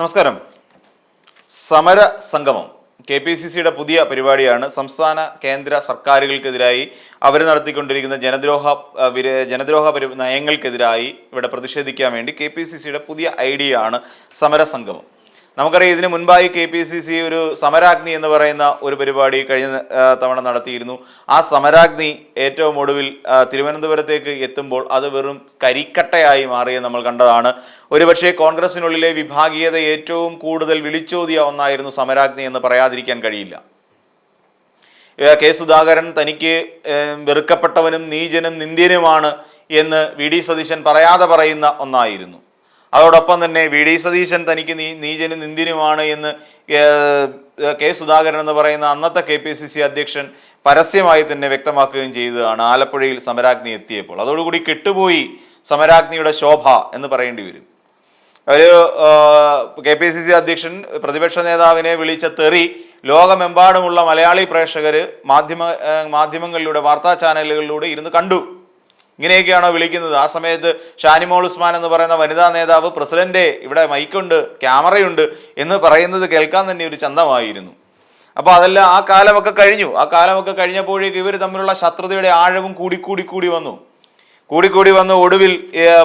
നമസ്കാരം. സമര സംഗമം കെ പി സി സിയുടെ പുതിയ പരിപാടിയാണ്. സംസ്ഥാന കേന്ദ്ര സർക്കാരുകൾക്കെതിരായി അവർ നടത്തിക്കൊണ്ടിരിക്കുന്ന ജനദ്രോഹ ജനദ്രോഹ നയങ്ങൾക്കെതിരായി ഇവിടെ പ്രതിഷേധിക്കാൻ വേണ്ടി കെ പി സി സിയുടെ പുതിയ ഐഡിയ ആണ് സമര സംഗമം. നമുക്കറിയാം ഇതിനു മുൻപായി കെ പി സി സി ഒരു സമരാഗ്നി എന്ന് പറയുന്ന ഒരു പരിപാടി കഴിഞ്ഞ തവണ നടത്തിയിരുന്നു. ആ സമരാഗ്നി ഏറ്റവും ഒടുവിൽ തിരുവനന്തപുരത്തേക്ക് എത്തുമ്പോൾ അത് വെറും കരിക്കട്ടയായി മാറിയത് നമ്മൾ കണ്ടതാണ്. ഒരുപക്ഷെ കോൺഗ്രസിനുള്ളിലെ വിഭാഗീയത ഏറ്റവും കൂടുതൽ വിളിച്ചോതിയ ഒന്നായിരുന്നു സമരാഗ്നി എന്ന് പറയാതിരിക്കാൻ കഴിയില്ല. കെ സുധാകരൻ തനിക്ക് വെറുക്കപ്പെട്ടവനും നീചനും നിന്ദ്യനുമാണ് എന്ന് വി ഡി സതീശൻ പറയാതെ പറയുന്ന ഒന്നായിരുന്നു. അതോടൊപ്പം തന്നെ വി ഡി സതീശൻ തനിക്ക് നീ നീചനും നിന്ദിനുമാണ് എന്ന് കെ സുധാകരൻ എന്ന് പറയുന്ന അന്നത്തെ കെ പി സി സി അധ്യക്ഷൻ പരസ്യമായി തന്നെ വ്യക്തമാക്കുകയും ചെയ്തതാണ് ആലപ്പുഴയിൽ സമരാഗ്നി എത്തിയപ്പോൾ. അതോടുകൂടി കെട്ടുപോയി സമരാഗ്നിയുടെ ശോഭ എന്ന് പറയേണ്ടി വരും. ഒരു കെ പി സി സി അധ്യക്ഷൻ പ്രതിപക്ഷ നേതാവിനെ വിളിച്ച തെറി ലോകമെമ്പാടുമുള്ള മലയാളി പ്രേക്ഷകർ മാധ്യമ മാധ്യമങ്ങളിലൂടെ വാർത്താ ചാനലുകളിലൂടെ ഇരുന്ന് കണ്ടു. ഇങ്ങനെയൊക്കെയാണോ വിളിക്കുന്നത്? ആ സമയത്ത് ഷാനിമോൾ ഉസ്മാൻ എന്ന് പറയുന്ന വനിതാ നേതാവ് പ്രസിഡന്റ് ഇവിടെ മൈക്കുണ്ട് ക്യാമറയുണ്ട് എന്ന് പറയുന്നത് കേൾക്കാൻ തന്നെ ഒരു ചന്തമായിരുന്നു. അപ്പോൾ അതെല്ലാം ആ കാലമൊക്കെ കഴിഞ്ഞു. ആ കാലമൊക്കെ കഴിഞ്ഞപ്പോഴേക്ക് ഇവർ തമ്മിലുള്ള ശത്രുതയുടെ ആഴവും കൂടി കൂടി കൂടി വന്നു. കൂടിക്കൂടി വന്ന് ഒടുവിൽ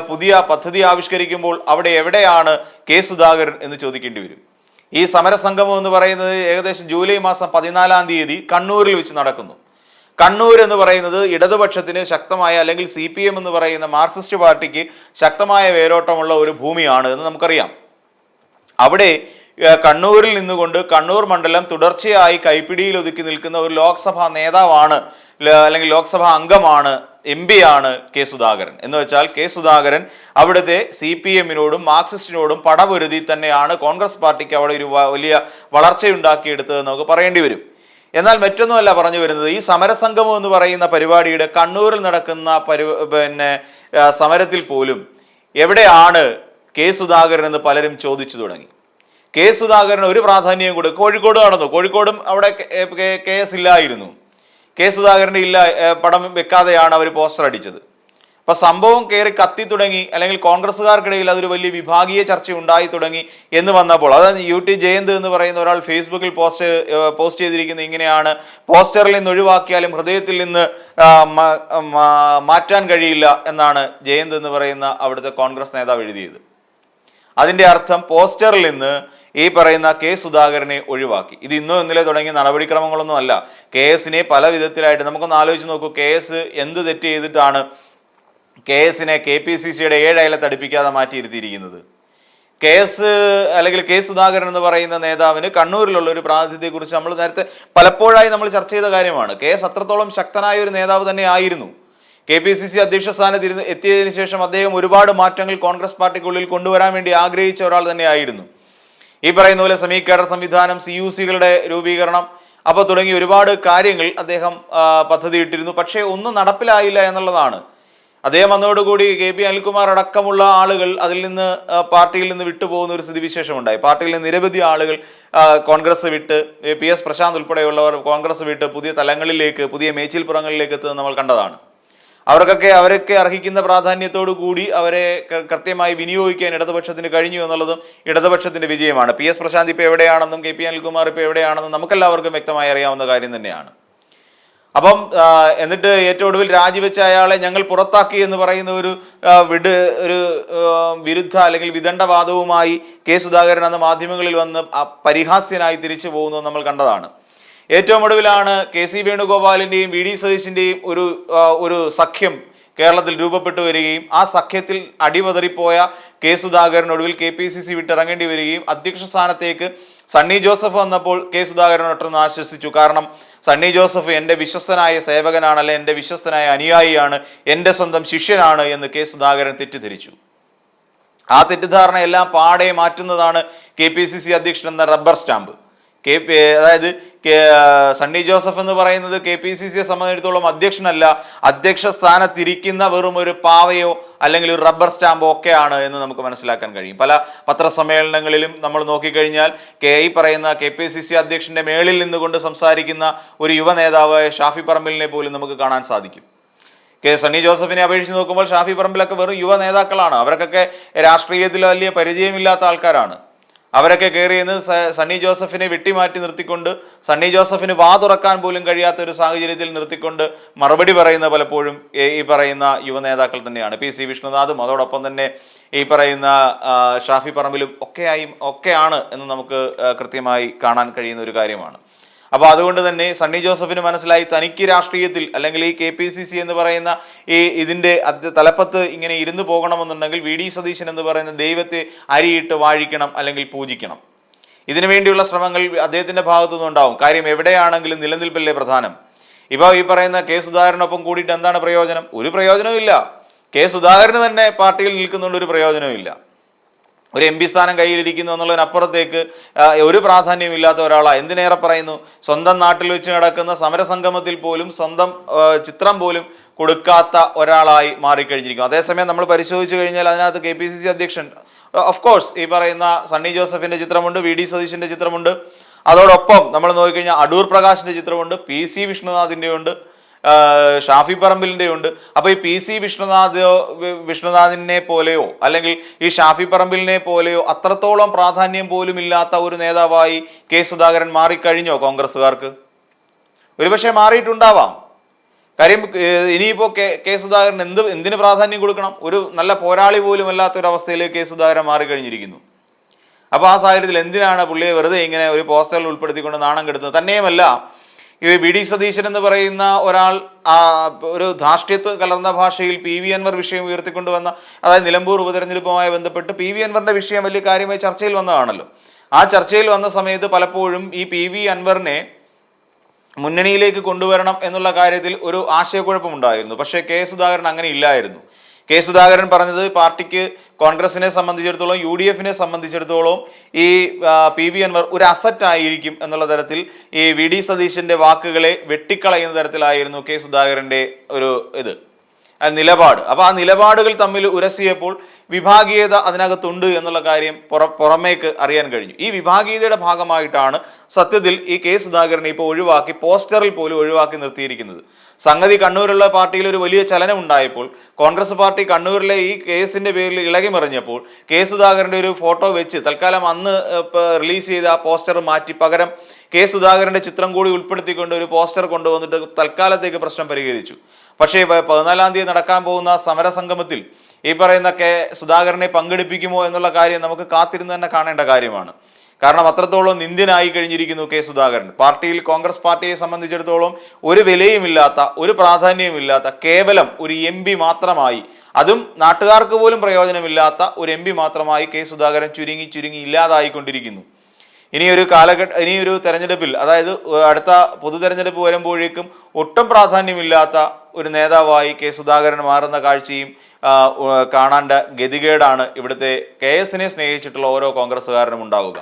പുതിയ പദ്ധതി ആവിഷ്കരിക്കുമ്പോൾ അവിടെ എവിടെയാണ് കെ സുധാകരൻ എന്ന് ചോദിക്കേണ്ടി വരും. ഈ സമരസംഗമം എന്ന് പറയുന്നത് ഏകദേശം ജൂലൈ മാസം പതിനാലാം തീയതി കണ്ണൂരിൽ വെച്ച് നടക്കുന്നു. കണ്ണൂർ എന്ന് പറയുന്നത് ഇടതുപക്ഷത്തിന് ശക്തമായ അല്ലെങ്കിൽ സി പി എം എന്ന് പറയുന്ന മാർക്സിസ്റ്റ് പാർട്ടിക്ക് ശക്തമായ വേരോട്ടമുള്ള ഒരു ഭൂമിയാണ് എന്ന് നമുക്കറിയാം. അവിടെ കണ്ണൂരിൽ നിന്നുകൊണ്ട് കണ്ണൂർ മണ്ഡലം തുടർച്ചയായി കൈപ്പിടിയിൽ ഒതുക്കി നിൽക്കുന്ന ഒരു ലോക്സഭാ നേതാവാണ് അല്ലെങ്കിൽ ലോക്സഭാ അംഗമാണ് എം പി ആണ് കെ സുധാകരൻ. എന്ന് വെച്ചാൽ കെ സുധാകരൻ അവിടുത്തെ സി പി എമ്മിനോടും മാർക്സിസ്റ്റിനോടും പടപൊരുതി തന്നെയാണ് കോൺഗ്രസ് പാർട്ടിക്ക് അവിടെ ഒരു വലിയ വളർച്ചയുണ്ടാക്കിയെടുത്തതെന്ന് നമുക്ക് പറയേണ്ടി വരും. എന്നാൽ മറ്റൊന്നുമല്ല പറഞ്ഞു വരുന്നത്. ഈ സമരസംഗമം എന്ന് പറയുന്ന പരിപാടിയുടെ കണ്ണൂരിൽ നടക്കുന്ന പരി പിന്നെ സമരത്തിൽ പോലും എവിടെയാണ് കെ സുധാകരൻ എന്ന് പലരും ചോദിച്ചു തുടങ്ങി. കെ സുധാകരൻ ഒരു പ്രാധാന്യം കൂടെ കോഴിക്കോട് നടന്നു. കോഴിക്കോടും അവിടെ കെ- കെ- കെ എസ് ഇല്ലായിരുന്നു. കെ സുധാകരന്റെ ഇല്ല പടം വെക്കാതെയാണ് അവർ പോസ്റ്റർ അടിച്ചത് അപ്പൊ സംഭവം കയറി കത്തി തുടങ്ങി അല്ലെങ്കിൽ കോൺഗ്രസ്സുകാർക്കിടയിൽ അതൊരു വലിയ വിഭാഗീയ ചർച്ച ഉണ്ടായി തുടങ്ങി എന്ന് വന്നപ്പോൾ അതായത് യു ടി ജയന്ത് എന്ന് പറയുന്ന ഒരാൾ ഫേസ്ബുക്കിൽ പോസ്റ്റ് പോസ്റ്റ് ചെയ്തിരിക്കുന്നത് ഇങ്ങനെയാണ് പോസ്റ്ററിൽ നിന്ന് ഒഴിവാക്കിയാലും ഹൃദയത്തിൽ നിന്ന് മാറ്റാൻ കഴിയില്ല എന്നാണ് ജയന്ത് എന്ന് പറയുന്ന അവിടുത്തെ കോൺഗ്രസ് നേതാവ് എഴുതിയത്. അതിന്റെ അർത്ഥം പോസ്റ്ററിൽ നിന്ന് ഈ പറയുന്ന കെ സുധാകരനെ ഒഴിവാക്കി. ഇത് ഇന്നോ ഇന്നലെ തുടങ്ങിയ നടപടിക്രമങ്ങളൊന്നും അല്ല. കെ എസിനെ പല വിധത്തിലായിട്ട് നമുക്കൊന്ന് ആലോചിച്ച് നോക്കൂ കെ എസ് എന്ത് തെറ്റ് ചെയ്തിട്ടാണ് കെ എസിനെ കെ പി സി സിയുടെ ഏഴയല തടിപ്പിക്കാതെ മാറ്റിയിരുത്തിയിരിക്കുന്നത്. കെ എസ് അല്ലെങ്കിൽ കെ സുധാകരൻ എന്ന് പറയുന്ന നേതാവിന് കണ്ണൂരിലുള്ള ഒരു പ്രാതിനിധ്യത്തെക്കുറിച്ച് നമ്മൾ നേരത്തെ പലപ്പോഴായി നമ്മൾ ചർച്ച ചെയ്ത കാര്യമാണ്. കെ എസ് അത്രത്തോളം ശക്തനായ ഒരു നേതാവ് തന്നെ ആയിരുന്നു. കെ പി സി സി അധ്യക്ഷ സ്ഥാനത്ത് ഇരുന്ന് എത്തിയതിനു ശേഷം അദ്ദേഹം ഒരുപാട് മാറ്റങ്ങൾ കോൺഗ്രസ് പാർട്ടിക്കുള്ളിൽ കൊണ്ടുവരാൻ വേണ്ടി ആഗ്രഹിച്ച ഒരാൾ തന്നെ ആയിരുന്നു. ഈ പറയുന്ന പോലെ സമീകരണ സംവിധാനം സി യു സികളുടെ രൂപീകരണം അപ്പോൾ തുടങ്ങി ഒരുപാട് കാര്യങ്ങൾ അദ്ദേഹം പദ്ധതിയിട്ടിരുന്നു. പക്ഷേ ഒന്നും നടപ്പിലായില്ല എന്നുള്ളതാണ്. അദ്ദേഹം വന്നതോടുകൂടി കെ പി അനിൽകുമാർ അടക്കമുള്ള ആളുകൾ അതിൽ നിന്ന് പാർട്ടിയിൽ നിന്ന് വിട്ടുപോകുന്ന ഒരു സ്ഥിതിവിശേഷം ഉണ്ടായി പാർട്ടിയിൽ നിന്ന് നിരവധി ആളുകൾ കോൺഗ്രസ് വിട്ട് പി എസ് പ്രശാന്ത് ഉൾപ്പെടെയുള്ളവർ കോൺഗ്രസ് വിട്ട് പുതിയ തലങ്ങളിലേക്ക് പുതിയ മേച്ചിൽപ്പുറങ്ങളിലേക്ക് എത്തുന്നത് നമ്മൾ കണ്ടതാണ്. അവർക്കൊക്കെ അവരൊക്കെ അർഹിക്കുന്ന പ്രാധാന്യത്തോടു കൂടി അവരെ കൃത്യമായി വിനിയോഗിക്കാൻ ഇടതുപക്ഷത്തിന് കഴിഞ്ഞു എന്നുള്ളതും ഇടതുപക്ഷത്തിന്റെ വിജയമാണ്. പി എസ് പ്രശാന്ത് ഇപ്പോൾ എവിടെയാണെന്നും കെ പി അനിൽകുമാർ ഇപ്പോൾ എവിടെയാണെന്നും നമുക്കെല്ലാവർക്കും വ്യക്തമായി അറിയാവുന്ന കാര്യം തന്നെയാണ്. അപ്പം എന്നിട്ട് ഏറ്റവും ഒടുവിൽ രാജിവെച്ച അയാളെ ഞങ്ങൾ പുറത്താക്കി എന്ന് പറയുന്ന ഒരു വിട് ഒരു വിരുദ്ധ അല്ലെങ്കിൽ വിദണ്ഡവാദവുമായി കെ സുധാകരൻ അന്ന് മാധ്യമങ്ങളിൽ വന്ന് പരിഹാസ്യനായി തിരിച്ചു പോകുന്നത് നമ്മൾ കണ്ടതാണ്. ഏറ്റവും ഒടുവിലാണ് കെ സി വേണുഗോപാലിന്റെയും വി ഡി സതീശിന്റെയും ഒരു ഒരു സഖ്യം കേരളത്തിൽ രൂപപ്പെട്ടു വരികയും ആ സഖ്യത്തിൽ അടിപതറിപ്പോയ കെ സുധാകരൻ ഒടുവിൽ കെ പി സി സി വിട്ടിറങ്ങേണ്ടി വരികയും അധ്യക്ഷ സ്ഥാനത്തേക്ക് സണ്ണി ജോസഫ് വന്നപ്പോൾ കെ സുധാകരൻ ഒട്ടൊന്ന് ആശ്വസിച്ചു. കാരണം സണ്ണി ജോസഫ് എന്റെ വിശ്വസ്തനായ സേവകനാണ് അല്ലെ എന്റെ വിശ്വസ്തനായ അനുയായിയാണ് എന്റെ സ്വന്തം ശിഷ്യനാണ് എന്ന് കെ സുധാകരൻ തെറ്റിദ്ധരിച്ചു. ആ തെറ്റിദ്ധാരണ എല്ലാം പാടെ മാറ്റുന്നതാണ് കെ പി സി സി അധ്യക്ഷൻ എന്ന റബ്ബർ സ്റ്റാമ്പ്. കെ പി അതായത് സണ്ണി ജോസഫ് എന്ന് പറയുന്നത് കെ പി സി സിയെ സംബന്ധിച്ചിടത്തോളം അധ്യക്ഷനല്ല അധ്യക്ഷ സ്ഥാനത്തിരിക്കുന്ന വെറും ഒരു പാവയോ അല്ലെങ്കിൽ ഒരു റബ്ബർ സ്റ്റാമ്പ് ഒക്കെയാണ് എന്ന് നമുക്ക് മനസ്സിലാക്കാൻ കഴിയും. പല പത്രസമ്മേളനങ്ങളിലും നമ്മൾ നോക്കിക്കഴിഞ്ഞാൽ കെ ഈ പറയുന്ന കെ പി സി സി അധ്യക്ഷന്റെ മേളിൽ നിന്നുകൊണ്ട് സംസാരിക്കുന്ന ഒരു യുവ നേതാവ് ഷാഫി പറമ്പിലിനെ പോലും നമുക്ക് കാണാൻ സാധിക്കും. കെ സണ്ണി ജോസഫിനെ അപേക്ഷിച്ച് നോക്കുമ്പോൾ ഷാഫി പറമ്പിലൊക്കെ വെറും യുവ നേതാക്കളാണ്. അവർക്കൊക്കെ രാഷ്ട്രീയത്തിൽ വലിയ പരിചയമില്ലാത്ത ആൾക്കാരാണ്. അവരൊക്കെ കയറിയെന്ന് സണ്ണി ജോസഫിനെ വെട്ടിമാറ്റി നിർത്തിക്കൊണ്ട് സണ്ണി ജോസഫിന് വാ തുറക്കാൻ പോലും കഴിയാത്ത ഒരു സാഹചര്യത്തിൽ നിർത്തിക്കൊണ്ട് മറുപടി പറയുന്ന പലപ്പോഴും ഈ- പറയുന്ന യുവ നേതാക്കൾ തന്നെയാണ്. പി സി വിഷ്ണുനാഥും അതോടൊപ്പം തന്നെ ഈ പറയുന്ന ഷാഫി പറമ്പിലും ഒക്കെയായും ഒക്കെയാണ് എന്ന് നമുക്ക് കൃത്യമായി കാണാൻ കഴിയുന്ന ഒരു കാര്യമാണ്. അപ്പോൾ അതുകൊണ്ട് തന്നെ സണ്ണി ജോസഫിന് മനസ്സിലായി തനിക്ക് രാഷ്ട്രീയത്തിൽ അല്ലെങ്കിൽ ഈ കെ പി സി സി എന്ന് പറയുന്ന ഈ ഇതിന്റെ തലപ്പത്ത് ഇങ്ങനെ ഇരുന്ന് പോകണമെന്നുണ്ടെങ്കിൽ വി ഡി സതീശൻ എന്ന് പറയുന്ന ദൈവത്തെ അരിയിട്ട് വാഴിക്കണം അല്ലെങ്കിൽ പൂജിക്കണം. ഇതിനു വേണ്ടിയുള്ള ശ്രമങ്ങൾ അദ്ദേഹത്തിന്റെ ഭാഗത്തു ഉണ്ടാവും കാര്യം എവിടെയാണെങ്കിലും നിലനിൽപ്പല്ലേ പ്രധാനം? ഇപ്പോൾ ഈ പറയുന്ന കെ സുധാകരനൊപ്പം കൂടിയിട്ട് എന്താണ് പ്രയോജനം? ഒരു പ്രയോജനവും ഇല്ല. കെ സുധാകരന് തന്നെ പാർട്ടിയിൽ നിൽക്കുന്നുണ്ട് ഒരു പ്രയോജനവും ഇല്ല. ഒരു എം പി സ്ഥാനം കയ്യിലിരിക്കുന്നു എന്നുള്ളതിനപ്പുറത്തേക്ക് ഒരു പ്രാധാന്യമില്ലാത്ത ഒരാളാണ് എന്തിനേറെ പറയുന്നു? സ്വന്തം നാട്ടിൽ വെച്ച് നടക്കുന്ന സമരസംഗമത്തിൽ പോലും സ്വന്തം ചിത്രം പോലും കൊടുക്കാത്ത ഒരാളായി മാറിക്കഴിഞ്ഞിരിക്കും അതേസമയം നമ്മൾ പരിശോധിച്ചു കഴിഞ്ഞാൽ അതിനകത്ത് കെ പി സി സി അധ്യക്ഷൻ ഓഫ് കോഴ്സ് ഈ പറയുന്ന സണ്ണി ജോസഫിന്റെ ചിത്രമുണ്ട് വി ഡി സതീശിന്റെ ചിത്രമുണ്ട്. അതോടൊപ്പം നമ്മൾ നോക്കിക്കഴിഞ്ഞാൽ അടൂർ പ്രകാശിന്റെ ചിത്രമുണ്ട് പി സി വിഷ്ണുനാഥിന്റെ ഉണ്ട് ഷാഫി പറമ്പിലിന്റെ ഉണ്ട്. അപ്പോൾ ഈ പി സി വിഷ്ണുനാഥ് വിഷ്ണുനാഥിനെ പോലെയോ അല്ലെങ്കിൽ ഈ ഷാഫി പറമ്പിലിനെ പോലെയോ അത്രത്തോളം പ്രാധാന്യം പോലും ഇല്ലാത്ത ഒരു നേതാവായി കെ സുധാകരൻ മാറിക്കഴിഞ്ഞോ കോൺഗ്രസ്സുകാർക്ക്? ഒരുപക്ഷെ മാറിയിട്ടുണ്ടാവാം. കാര്യം ഇനിയിപ്പോൾ ഇനിയിപ്പോ കെ കെ സുധാകരൻ എന്ത് എന്തിന് പ്രാധാന്യം കൊടുക്കണം? ഒരു നല്ല പോരാളി പോലും അല്ലാത്ത ഒരു കെ സുധാകരൻ മാറിക്കഴിഞ്ഞിരിക്കുന്നു. അപ്പോൾ ആ സാഹചര്യത്തിൽ എന്തിനാണ് പുള്ളിയെ വെറുതെ ഇങ്ങനെ ഒരു പോസ്റ്ററിൽ ഉൾപ്പെടുത്തിക്കൊണ്ട് നാണം കെടുത്തുന്നത്? തന്നെയുമല്ല ഈ വി ഡി സതീശൻ എന്ന് പറയുന്ന ഒരാൾ ഒരു ധാർഷ്ട്യത്വ കലർന്ന ഭാഷയിൽ പി വി അൻവർ വിഷയം ഉയർത്തിക്കൊണ്ടുവന്ന അതായത് നിലമ്പൂർ ഉപതെരഞ്ഞെടുപ്പുമായി ബന്ധപ്പെട്ട് പി വി അൻവറിന്റെ വിഷയം വലിയ കാര്യമായി ചർച്ചയിൽ വന്നതാണല്ലോ. ആ ചർച്ചയിൽ വന്ന സമയത്ത് പലപ്പോഴും ഈ പി വി അൻവറിനെ മുന്നണിയിലേക്ക് കൊണ്ടുവരണം എന്നുള്ള കാര്യത്തിൽ ഒരു ആശയക്കുഴപ്പമുണ്ടായിരുന്നു. പക്ഷേ കെ സുധാകരൻ അങ്ങനെ ഇല്ലായിരുന്നു. കെ സുധാകരൻ പറഞ്ഞത് പാർട്ടിക്ക് കോൺഗ്രസിനെ സംബന്ധിച്ചിടത്തോളം യു ഡി എഫിനെ സംബന്ധിച്ചിടത്തോളം ഈ പി വി അൻവർ ഒരു അസറ്റ് ആയിരിക്കും എന്നുള്ള തരത്തിൽ ഈ വി ഡി സതീശന്റെ വാക്കുകളെ വെട്ടിക്കളയുന്ന തരത്തിലായിരുന്നു കെ സുധാകരന്റെ ഒരു ഇത് നിലപാട്. അപ്പൊ ആ നിലപാടുകൾ തമ്മിൽ ഉരസിയപ്പോൾ വിഭാഗീയത അതിനകത്തുണ്ട് എന്നുള്ള കാര്യം പുറ പുറമേക്ക് അറിയാൻ കഴിഞ്ഞു. ഈ വിഭാഗീയതയുടെ ഭാഗമായിട്ടാണ് സത്യത്തിൽ ഈ കെ സുധാകരനെ ഇപ്പോൾ ഒഴിവാക്കി പോസ്റ്ററിൽ പോലും ഒഴിവാക്കി നിർത്തിയിരിക്കുന്നത്. സംഗതി കണ്ണൂരുള്ള പാർട്ടിയിൽ ഒരു വലിയ ചലനം ഉണ്ടായപ്പോൾ കോൺഗ്രസ് പാർട്ടി കണ്ണൂരിലെ ഈ കേസിന്റെ പേരിൽ ഇളകി മറിഞ്ഞപ്പോൾ കെ സുധാകരന്റെ ഒരു ഫോട്ടോ വെച്ച് തൽക്കാലം അന്ന് റിലീസ് ചെയ്ത ആ പോസ്റ്റർ മാറ്റി പകരം കെ സുധാകരന്റെ ചിത്രം കൂടി ഉൾപ്പെടുത്തിക്കൊണ്ട് ഒരു പോസ്റ്റർ കൊണ്ടുവന്നിട്ട് തൽക്കാലത്തേക്ക് പ്രശ്നം പരിഹരിച്ചു. പക്ഷേ പതിനാലാം തീയതി നടക്കാൻ പോകുന്ന സമരസംഗമത്തിൽ ഈ പറയുന്ന കെ സുധാകരനെ പങ്കെടുപ്പിക്കുമോ എന്നുള്ള കാര്യം നമുക്ക് കാത്തിരുന്ന് തന്നെ കാണേണ്ട കാര്യമാണ്. കാരണം അത്രത്തോളം നിന്ദ്യനായി കഴിഞ്ഞിരിക്കുന്നു കെ സുധാകരൻ. പാർട്ടിയിൽ കോൺഗ്രസ് പാർട്ടിയെ സംബന്ധിച്ചിടത്തോളം ഒരു വിലയുമില്ലാത്ത ഒരു പ്രാധാന്യവുമില്ലാത്ത കേവലം ഒരു എം മാത്രമായി അതും നാട്ടുകാർക്ക് പോലും പ്രയോജനമില്ലാത്ത ഒരു എം മാത്രമായി കെ സുധാകരൻ ചുരുങ്ങി ചുരുങ്ങി ഇല്ലാതായിക്കൊണ്ടിരിക്കുന്നു. ഇനിയൊരു കാലഘട്ട ഇനിയൊരു തെരഞ്ഞെടുപ്പിൽ അതായത് അടുത്ത പൊതു തെരഞ്ഞെടുപ്പ് വരുമ്പോഴേക്കും ഒട്ടും പ്രാധാന്യമില്ലാത്ത ഒരു നേതാവായി കെ സുധാകരൻ മാറുന്ന കാഴ്ചയും കാണേണ്ട ഗതികേടാണ് ഇവിടുത്തെ കെ എസിനെ സ്നേഹിച്ചിട്ടുള്ള ഓരോ കോൺഗ്രസ്സുകാരനും ഉണ്ടാവുക.